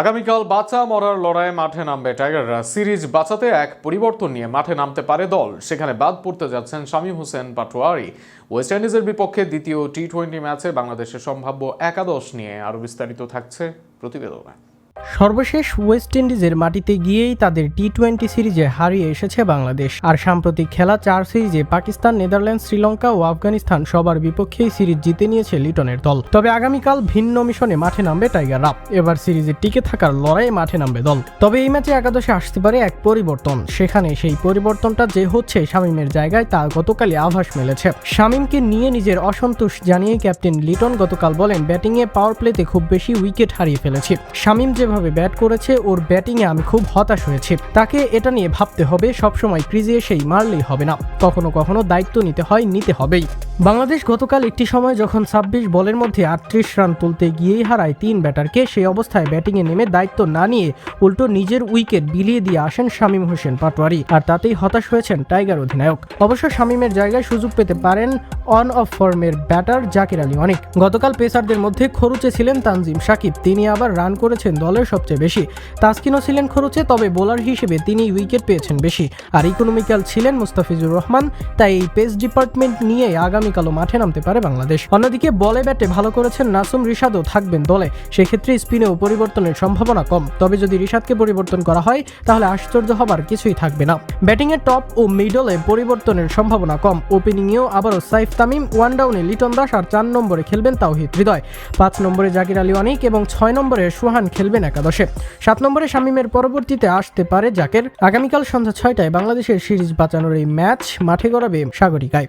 আগামীকাল বাঁচা মরার লড়াইয়ে মাঠে নামবে টাইগাররা। সিরিজ বাঁচাতে এক পরিবর্তন নিয়ে মাঠে নামতে পারে দল। সেখানে বাদ পড়তে যাচ্ছেন শামীম হোসেন পাটোয়ারি। ওয়েস্ট ইন্ডিজের বিপক্ষে দ্বিতীয় টি টোয়েন্টি ম্যাচে বাংলাদেশের সম্ভাব্য একাদশ নিয়ে আরও বিস্তারিত থাকছে প্রতিবেদনে। সর্বশেষ ওয়েস্ট ইন্ডিজের মাটিতে গিয়েই তাদের টি টোয়েন্টি সিরিজে হারিয়ে এসেছে বাংলাদেশ। আর সাম্প্রতিক খেলা চার সিরিজে পাকিস্তান নেদারল্যান্ড শ্রীলঙ্কা ও আফগানিস্তান সবার বিপক্ষেই সিরিজ জিতে নিয়েছে লিটনের দল। তবে আগামীকাল ভিন্ন মিশনে মাঠে নামবে টাইগাররা এবার সিরিজে টিকে থাকার লড়াইয়ে মাঠে নামবে দল। তবে এই ম্যাচে একাদশে আসতে পারে এক পরিবর্তন। সেখানে সেই পরিবর্তনটা যে হচ্ছে শামীমের জায়গায় তা গতকালই আভাস মেলেছে। শামীমকে নিয়ে নিজের অসন্তোষ জানিয়ে ক্যাপ্টেন লিটন গতকাল বলেন, ব্যাটিংয়ে পাওয়ার প্লেতে খুব বেশি উইকেট হারিয়ে ফেলেছি। শামীম যেভাবে ব্যাট করেছে, ওর ব্যাটিংয়ে আমি খুব হতাশ হয়েছি। তাকে এটা নিয়ে ভাবতে হবে, সবসময় ক্রিজে সেই মারলেই হবে না। কখনো কখনো দায়িত্ব নিতে হয়, নিতে হবেই। বাংলাদেশ গতকাল একটি সময় যখন ছাব্বিশ বলের মধ্যে আটত্রিশ রান তুলতে গিয়েই হারায় তিন ব্যাটারকে, সেই অবস্থায় ব্যাটিংয়ে নেমে দায়িত্ব না নিয়ে উল্টো নিজের উইকেট বিলিয়ে দিয়ে আসেন শামীম হোসেন পাটোয়ারি আর তাতেই হতাশ হয়েছেন টাইগার অধিনায়ক। অবশ্য শামীমের জায়গায় সুযোগ পেতে পারেন অন অফ ফর্মের ব্যাটার জাকির আলী অনেক। গতকাল পেসারদের মধ্যে খরুচে ছিলেন তানজিম সাকিব, তিনি আবার রান করেছেন দলের সবচেয়ে বেশি। তাসকিনও ছিলেন খরুচে, তবে বোলার হিসেবে তিনি উইকেট পেয়েছেন বেশি। আর ইকোনমিক্যাল ছিলেন মুস্তাফিজুর রহমান, তাই এই পেস ডিপার্টমেন্ট নিয়ে আগামীকালও মাঠে নামতে পারে বাংলাদেশ। অন্যদিকে বলে ব্যাটে ভালো করেছেন নাসুম রিশাদও থাকবেন দলে। সেক্ষেত্রে স্পিনেও পরিবর্তনের সম্ভাবনা কম। তবে যদি রিশাদকে পরিবর্তন করা হয়, তাহলে আশ্চর্য হবার কিছুই থাকবে না। ব্যাটিংয়ের টপ ও মিডলে পরিবর্তনের সম্ভাবনা কম। ওপেনিংয়েও আবারও সাইফ তামিম, ওয়ান ডাউনে লিটন দাস আর চার নম্বরে খেলবেন তাওহিদ হৃদয়। পাঁচ নম্বরে জাকির আলী অনিক এবং ছয় নম্বরে সুহান খেলবেন একাদশে। সাত নম্বরে শামীমের পরবর্তীতে আসতে পারে জাকের। আগামীকাল সন্ধ্যা ছয়টায় বাংলাদেশের সিরিজ বাঁচানোর এই ম্যাচ মাঠে গড়াবে সাগরিকায়।